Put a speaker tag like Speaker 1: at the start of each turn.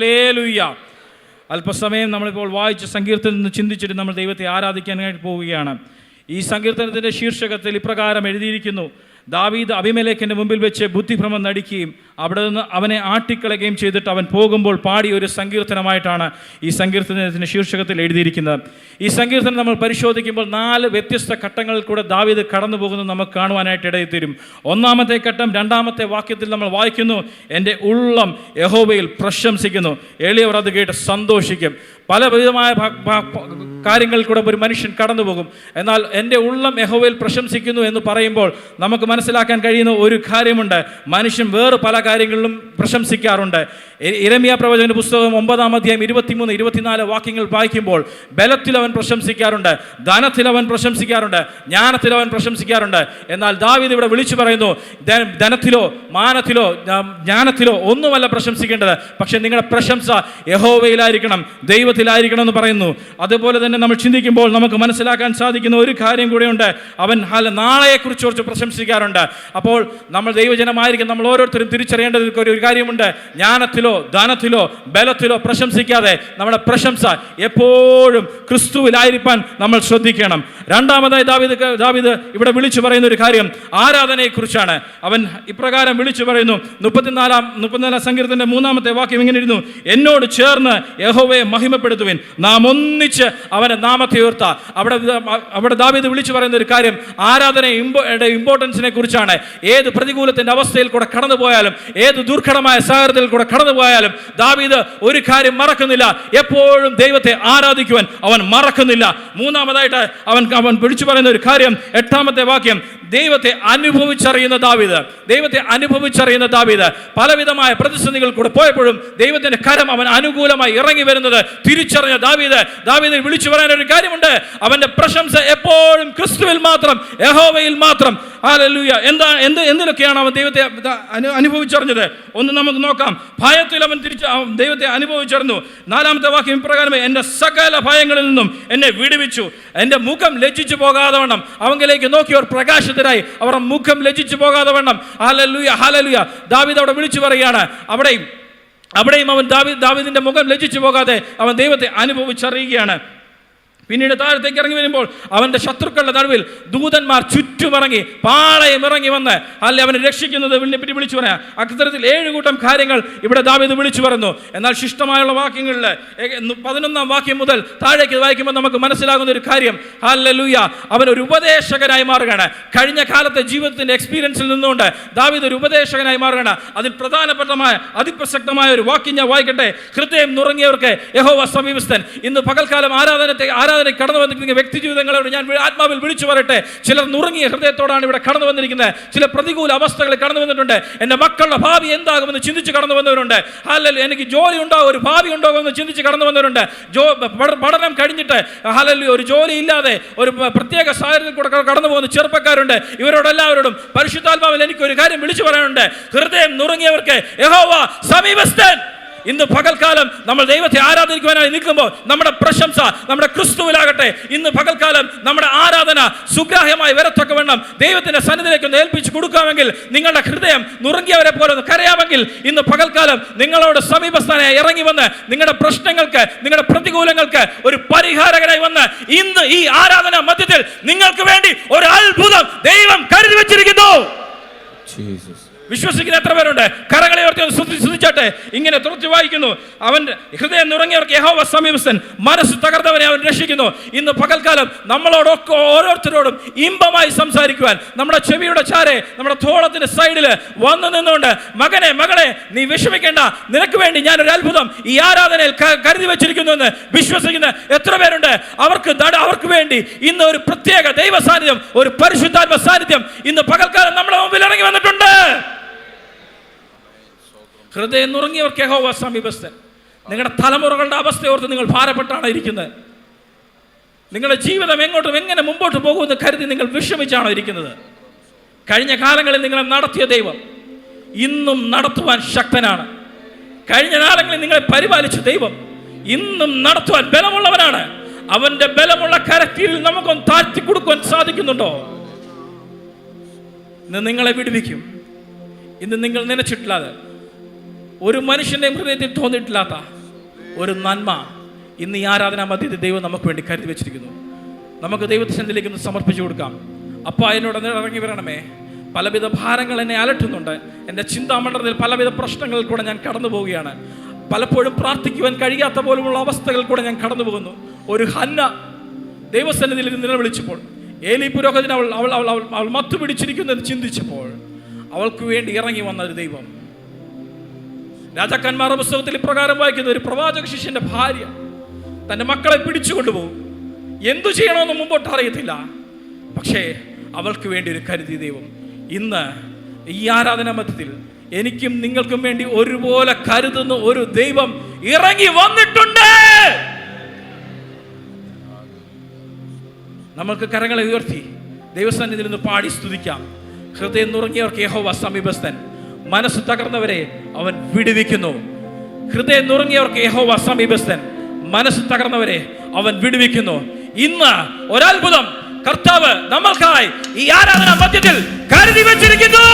Speaker 1: Hallelujah. അല്പസമയം നമ്മളിപ്പോൾ വായിച്ച സങ്കീർത്തനം നിന്ന് ചിന്തിച്ചിട്ട് നമ്മൾ ദൈവത്തെ ആരാധിക്കാനായിട്ട് പോവുകയാണ്. ഈ സങ്കീർത്തനത്തിന്റെ ശീർഷകത്തിൽ ഇപ്രകാരം എഴുതിയിരിക്കുന്നു. ദാവീദ് അഭിമലേഖന്റെ മുമ്പിൽ വെച്ച് ബുദ്ധിഭ്രമം നടിക്കുകയും അവിടെ നിന്ന് അവനെ ആട്ടിക്കളയുകയും ചെയ്തിട്ട് അവൻ പോകുമ്പോൾ പാടിയ ഒരു സങ്കീർത്തനമായിട്ടാണ് ഈ സങ്കീർത്തനത്തിന്റെ ശീർഷകത്തിൽ എഴുതിയിരിക്കുന്നത്. ഈ സങ്കീർത്തനം നമ്മൾ പരിശോധിക്കുമ്പോൾ നാല് വ്യത്യസ്ത ഘട്ടങ്ങളിൽ കൂടെ ദാവീദ് കടന്നു പോകുന്നത് നമുക്ക് കാണുവാനായിട്ട് ഇടയിൽ ഒന്നാമത്തെ ഘട്ടം രണ്ടാമത്തെ വാക്യത്തിൽ നമ്മൾ വായിക്കുന്നു എന്റെ ഉള്ളം യഹോബയിൽ പ്രശംസിക്കുന്നു. എളിയവർ അത് കേട്ട് സന്തോഷിക്കും. പല വിധമായ ഭ- കൂടെ ഒരു മനുഷ്യൻ കടന്നു പോകും എന്നാൽ എന്റെ ഉള്ളം യഹോവയിൽ പ്രശംസിക്കുന്നു എന്ന് പറയുമ്പോൾ നമുക്ക് മനസ്സിലാക്കാൻ കഴിയുന്ന ഒരു കാര്യമുണ്ട്. മനുഷ്യൻ വേറെ പല കാര്യങ്ങളിലും പ്രശംസിക്കാറുണ്ട്. ഇരമ്യ പ്രവചന പുസ്തകം ഒമ്പതാം അധ്യായം ഇരുപത്തിമൂന്ന് ഇരുപത്തിനാല് വാക്യങ്ങൾ വായിക്കുമ്പോൾ ബലത്തിൽ അവൻ പ്രശംസിക്കാറുണ്ട് ധനത്തിൽ അവൻ പ്രശംസിക്കാറുണ്ട് ജ്ഞാനത്തിൽ അവൻ പ്രശംസിക്കാറുണ്ട്. എന്നാൽ ദാവിദ് ഇവിടെ വിളിച്ചു പറയുന്നു ധനത്തിലോ മാനത്തിലോ ജ്ഞാനത്തിലോ ഒന്നുമല്ല പ്രശംസിക്കേണ്ടത്. പക്ഷെ നിങ്ങളുടെ പ്രശംസ യഹോവയിലായിരിക്കണം ദൈവത്തിലായിരിക്കണം എന്ന് പറയുന്നു. അതുപോലെ തന്നെ നമ്മൾ ചിന്തിക്കുമ്പോൾ നമുക്ക് മനസ്സിലാക്കാൻ സാധിക്കുന്ന ഒരു കാര്യം കൂടെയുണ്ട്. അവൻ ഹല- നാളെയെക്കുറിച്ച് കുറച്ച് പ്രശംസിക്കാറുണ്ട്. അപ്പോൾ നമ്മൾ ദൈവജനമായിരിക്കും നമ്മൾ ഓരോരുത്തരും തിരിച്ചറിയേണ്ടത് ഒരു കാര്യമുണ്ട്. ജ്ഞാനത്തിലോ ധനത്തിലോ ബലത്തിലോ പ്രശംസിക്കാതെ നമ്മുടെ പ്രശംസ എപ്പോഴും ക്രിസ്തുവിലായിരിക്കാൻ നമ്മൾ ശ്രദ്ധിക്കണം. രണ്ടാമതായി ദാവിദ് ദാവിദ് ഇവിടെ വിളിച്ചു പറയുന്ന ഒരു കാര്യം ആരാധനയെക്കുറിച്ചാണ്. അവൻ ഇപ്രകാരം വിളിച്ചു പറയുന്നു. മുപ്പത്തിനാലാം മുപ്പത്തിനാലാം സങ്കീർത്തന്റെ മൂന്നാമത്തെ വാക്യം ഇങ്ങനെ ഇരുന്നു. എന്നോട് ചേർന്ന് യഹോവയെ മഹിമപ്പെടുത്തുവിൻ. നാം ഒന്നിച്ച് അവന്റെ നാമത്തെ ഉയർത്ത. അവിടെ അവിടെ ദാവീദ് വിളിച്ചു പറയുന്ന ഒരു കാര്യം ആരാധന ഇമ്പോർട്ടൻസിനെ കുറിച്ചാണ്. ഏത് പ്രതികൂലത്തിന്റെ അവസ്ഥയിൽ കൂടെ കടന്നു പോയാലും ഏത് ദുർഘടമായ സാഹചര്യത്തിൽ കൂടെ കടന്നു പോയാലും ദാവീദ് ഒരു കാര്യം മറക്കുന്നില്ല. എപ്പോഴും ദൈവത്തെ ആരാധിക്കുവാൻ അവൻ മറക്കുന്നില്ല. മൂന്നാമതായിട്ട് അവൻ അവൻ വിളിച്ചു പറയുന്ന ഒരു കാര്യം എട്ടാമത്തെ വാക്യം ദൈവത്തെ അനുഭവിച്ചറിയുന്ന ദാവിത് ദൈവത്തെ അനുഭവിച്ചറിയുന്ന ദാവിത് പലവിധമായ പ്രതിസന്ധികൾ കൂടെ പോയപ്പോഴും ദൈവത്തിന്റെ കരം അവൻ അനുകൂലമായി ഇറങ്ങി വരുന്നത് തിരിച്ചറിഞ്ഞ ദാവീദ്. ദാവീദ് വിളിച്ചു പറയാൻ ഒരു കാര്യമുണ്ട്. അവന്റെ പ്രശംസ എപ്പോഴും ക്രിസ്തുവിൽ മാത്രം യഹോവയിൽ മാത്രം. ഹല്ലേലൂയ എന്താ എന്ത് എന്തിനൊക്കെയാണ് അവൻ ദൈവത്തെ അനുഭവിച്ചറിഞ്ഞത്? ഒന്ന് നമുക്ക് നോക്കാം. ഭയത്തിൽ അവൻ തിരിച്ച് ദൈവത്തെ അനുഭവിച്ചറിഞ്ഞു. നാലാമത്തെ വാക്യം ഇപ്രകാരമേ എന്റെ സകല ഭയങ്ങളിൽ നിന്നും എന്നെ വിടുവിച്ചു. എന്റെ മുഖം ലജ്ജിച്ചു പോകാതെ വേണം അവങ്കിലേക്ക് നോക്കിയവർ പ്രകാശത്തിനായി. അവരുടെ മുഖം ലജ്ജിച്ചു പോകാതെ വേണം ഹാലല്ലൂയ ഹാലല്ലൂയ ദാവിദ് അവിടെ വിളിച്ചു പറയുകയാണ്. അവിടെയും അവിടെയും അവൻ ദാവി ദാവിദിന്റെ മുഖം ലജ്ജിച്ചു പോകാതെ അവൻ ദൈവത്തെ അനുഭവിച്ചറിയുകയാണ്. പിന്നീട് താഴത്തേക്ക് ഇറങ്ങി വരുമ്പോൾ അവന്റെ ശത്രുക്കളുടെ നടുവിൽ ദൂതന്മാർ ചുറ്റുമിറങ്ങി പാളയം ഇറങ്ങി വന്ന് അല്ലെ അവനെ രക്ഷിക്കുന്നത് പറ്റി വിളിച്ചു പറയാം അത്തരത്തിൽ ഏഴ് കൂട്ടം കാര്യങ്ങൾ ഇവിടെ ദാവീദ് വിളിച്ചു പറഞ്ഞു. എന്നാൽ ശിഷ്ടമായുള്ള വാക്യങ്ങളിൽ പതിനൊന്നാം വാക്യം മുതൽ താഴേക്ക് വായിക്കുമ്പോൾ നമുക്ക് മനസ്സിലാകുന്ന ഒരു കാര്യം ഹല്ലേലൂയ അവൻ ഒരു ഉപദേശകനായി മാറുകയാണ്. കഴിഞ്ഞ കാലത്തെ ജീവിതത്തിന്റെ എക്സ്പീരിയൻസിൽ നിന്നുകൊണ്ട് ദാവീദ് ഒരു ഉപദേശകനായി മാറുകയാണ്. അതിൽ പ്രധാനപ്പെട്ടമായ അതിപ്രസക്തമായ ഒരു വാക്യം ഞാൻ വായിക്കട്ടെ. ഹൃദയം നുറങ്ങിയവർക്ക് യഹോവ സമീപസ്ഥൻ. ഇന്ന് പകൽക്കാലം ആരാധനത്തെ ആരാധന കടന്നു വന്നിരിക്കുന്ന വ്യക്തി ജീവിതങ്ങളോട് ഞാൻ ആത്മാവിൽ വിളിച്ചു പറയട്ടെ. ചിലർ നുറങ്ങിയ ഹൃദയത്തോടാണ് ഇവിടെ കടന്നു വന്നിരിക്കുന്നത്. ചില പ്രതികൂല അവസ്ഥകൾ കടന്നു വന്നിട്ടുണ്ട്. എന്റെ മക്കളുടെ ഭാവി എന്താകുമെന്ന് ചിന്തിച്ച് കടന്നു വന്നവരുണ്ട്. ഹല്ലൽ എനിക്ക് ജോലി ഉണ്ടാകും ഒരു ഭാവി ഉണ്ടാകുമെന്ന് ചിന്തിച്ച് കടന്നു വന്നവരുണ്ട്. ജോ പഠനം കഴിഞ്ഞിട്ട് ഹലല്ലു ഒരു ജോലി ഇല്ലാതെ ഒരു പ്രത്യേക സാഹചര്യത്തിൽ കൂടെ കടന്നു പോകുന്ന ചെറുപ്പക്കാരുണ്ട്. ഇവരോടെല്ലാവരോടും പരിശുദ്ധാത്മാവിൽ എനിക്ക് ഒരു കാര്യം വിളിച്ചു പറയാനുണ്ട്. ഹൃദയം നുറുങ്ങിയവർക്ക് യഹോവ സമീപസ്ഥൻ. ഇന്ന് പകൽക്കാലം നമ്മൾ ദൈവത്തെ ആരാധിക്കുവാനായി നിൽക്കുമ്പോൾ നമ്മുടെ പ്രശംസ നമ്മുടെ ക്രിസ്തുവിലാകട്ടെ. ഇന്ന് പകൽക്കാലം നമ്മുടെ ആരാധന സുഗ്രാഹ്യമായി വരത്തൊക്കെ വേണം ദൈവത്തിന്റെ സന്നിധിയിലേക്ക് ഒന്ന് ഏൽപ്പിച്ചു കൊടുക്കാമെങ്കിൽ നിങ്ങളുടെ ഹൃദയം നുറുങ്ങിയവരെ പോലെ ഒന്ന് കരയാമെങ്കിൽ ഇന്ന് പകൽക്കാലം നിങ്ങളോട് സമീപസ്ഥാനായി ഇറങ്ങി വന്ന് നിങ്ങളുടെ പ്രശ്നങ്ങൾക്ക് നിങ്ങളുടെ പ്രതികൂലങ്ങൾക്ക് ഒരു പരിഹാരകരായി വന്ന് ഇന്ന് ഈ ആരാധന മധ്യത്തിൽ നിങ്ങൾക്ക് വേണ്ടി ഒരു അത്ഭുതം ദൈവം കരുതി വെച്ചിരിക്കുന്നു. വിശ്വസിക്കുന്ന എത്ര പേരുണ്ട്? കരകളെ സ്തുതി- സ്തുതിച്ചാട്ടെ ഇങ്ങനെ തുറച്ചു വായിക്കുന്നു. അവൻ ഹൃദയം നുറങ്ങിയവർക്ക് യഹോവ സമീപസ്ഥൻ. മനസ്സ് തകർന്നവനെ അവൻ രക്ഷിക്കുന്നു. ഇന്ന് പകൽക്കാലം നമ്മളോടൊക്കെ ഓരോരുത്തരോടും ഇമ്പമായി സംസാരിക്കുവാൻ നമ്മുടെ ചെവിയുടെ ചാരെ നമ്മുടെ തോളത്തിന്റെ സൈഡിൽ വന്നു നിന്നുകൊണ്ട് മകനെ മകളെ നീ വിഷമിക്കേണ്ട. നിനക്ക് വേണ്ടി ഞാൻ ഒരു അത്ഭുതം ഈ ആരാധനയിൽ കരുതി വെച്ചിരിക്കുന്നു എന്ന് വിശ്വസിക്കുന്ന എത്ര പേരുണ്ട്? അവർക്ക് അവർക്ക് വേണ്ടി ഇന്ന് ഒരു പ്രത്യേക ദൈവ സാന്നിധ്യം ഒരു പരിശുദ്ധാത്മ സാന്നിധ്യം ഇന്ന് പകൽക്കാലം നമ്മുടെ മുമ്പിൽ ഇറങ്ങി വന്നിട്ടുണ്ട്. ഹൃദയം നുറങ്ങിയവർ യഹോവ സമീപസ്ഥൻ. നിങ്ങളുടെ തലമുറകളുടെ അവസ്ഥയോർത്ത് നിങ്ങൾ ഭാരപ്പെട്ടാണ് ഇരിക്കുന്നത്. നിങ്ങളുടെ ജീവിതം എങ്ങോട്ടും എങ്ങനെ മുമ്പോട്ട് പോകുമെന്ന് കരുതി നിങ്ങൾ വിഷമിച്ചാണോ ഇരിക്കുന്നത്. കഴിഞ്ഞ കാലങ്ങളിൽ നിങ്ങളെ നടത്തിയ ദൈവം ഇന്നും നടത്തുവാൻ ശക്തനാണ്. കഴിഞ്ഞ കാലങ്ങളിൽ നിങ്ങളെ പരിപാലിച്ച ദൈവം ഇന്നും നടത്തുവാൻ ബലമുള്ളവനാണ്. അവന്റെ ബലമുള്ള കരക്കീഴിൽ നമുക്കൊന്ന് താഴ്ത്തി കൊടുക്കുവാൻ സാധിക്കുന്നുണ്ടോ? ഇന്ന് നിങ്ങളെ വിടുവിക്കും. ഇന്ന് നിങ്ങൾ നനച്ചിട്ടില്ലാതെ. ഒരു മനുഷ്യന്റെ ഹൃദയത്തിൽ തോന്നിയിട്ടില്ലാത്ത ഒരു നന്മ ഇന്ന് ഈ ആരാധനാ മധ്യത്തിൽ ദൈവം നമുക്ക് വേണ്ടി കരുതി വെച്ചിരിക്കുന്നു. നമുക്ക് ദൈവത്തിലേക്ക് ഒന്ന് സമർപ്പിച്ചു കൊടുക്കാം. അപ്പ അതിനോട് ഇറങ്ങി വരണമേ. പലവിധ ഭാരങ്ങൾ എന്നെ അലട്ടുന്നുണ്ട്. എന്റെ ചിന്താമണ്ഡലത്തിൽ പലവിധ പ്രശ്നങ്ങളിൽ കൂടെ ഞാൻ കടന്നു പോവുകയാണ്. പലപ്പോഴും പ്രാർത്ഥിക്കുവാൻ കഴിയാത്ത പോലുമുള്ള അവസ്ഥകളിൽ കൂടെ ഞാൻ കടന്നു പോകുന്നു. ഒരു ഹന്ന ദൈവസന്നിധിയിൽ നിലവിളിച്ചപ്പോൾ ഏലി പുരോഹിതൻ അവൾ അവൾ അവൾ അവൾ അവൾ മത്തു പിടിച്ചിരിക്കുന്നത് ചിന്തിച്ചപ്പോൾ അവൾക്ക് വേണ്ടി ഇറങ്ങി വന്ന ഒരു ദൈവം. രാജാക്കന്മാരുടെ പുസ്തകത്തിൽ ഇപ്രകാരം വായിക്കുന്ന ഒരു പ്രവാചക ശിഷ്യന്റെ ഭാര്യ തന്റെ മക്കളെ പിടിച്ചുകൊണ്ടുപോകും. എന്തു ചെയ്യണമെന്ന് മുമ്പോട്ട് അറിയത്തില്ല. പക്ഷേ അവൾക്ക് വേണ്ടി ഒരു കരുതി ദൈവം ഇന്ന് ഈ ആരാധന മധ്യത്തിൽ എനിക്കും നിങ്ങൾക്കും വേണ്ടി ഒരുപോലെ കരുതുന്ന ഒരു ദൈവം ഇറങ്ങി വന്നിട്ടുണ്ട്. നമുക്ക് കരങ്ങളെ ഉയർത്തി ദൈവസന്നിധിയിൽ നിന്ന് പാടി സ്തുതിക്കാം. ഹൃദയം നുറങ്ങിയവർക്ക് യഹോവ സമീപസ്ഥൻ. മനസ്സ് തകർന്നവരെ അവൻ വിടുവിക്കുന്നു. ഹൃദയം നുറങ്ങിയവർക്ക് യഹോവ സമീപസ്ഥൻ. മനസ്സ് തകർന്നവരെ അവൻ വിടുവിക്കുന്നു. ഇന്ന് ഒരത്ഭുതം കർത്താവ് നമ്മൾക്കായി ഈ ആരാധന മധ്യത്തിൽ കരുതി വെച്ചിരിക്കുന്നു.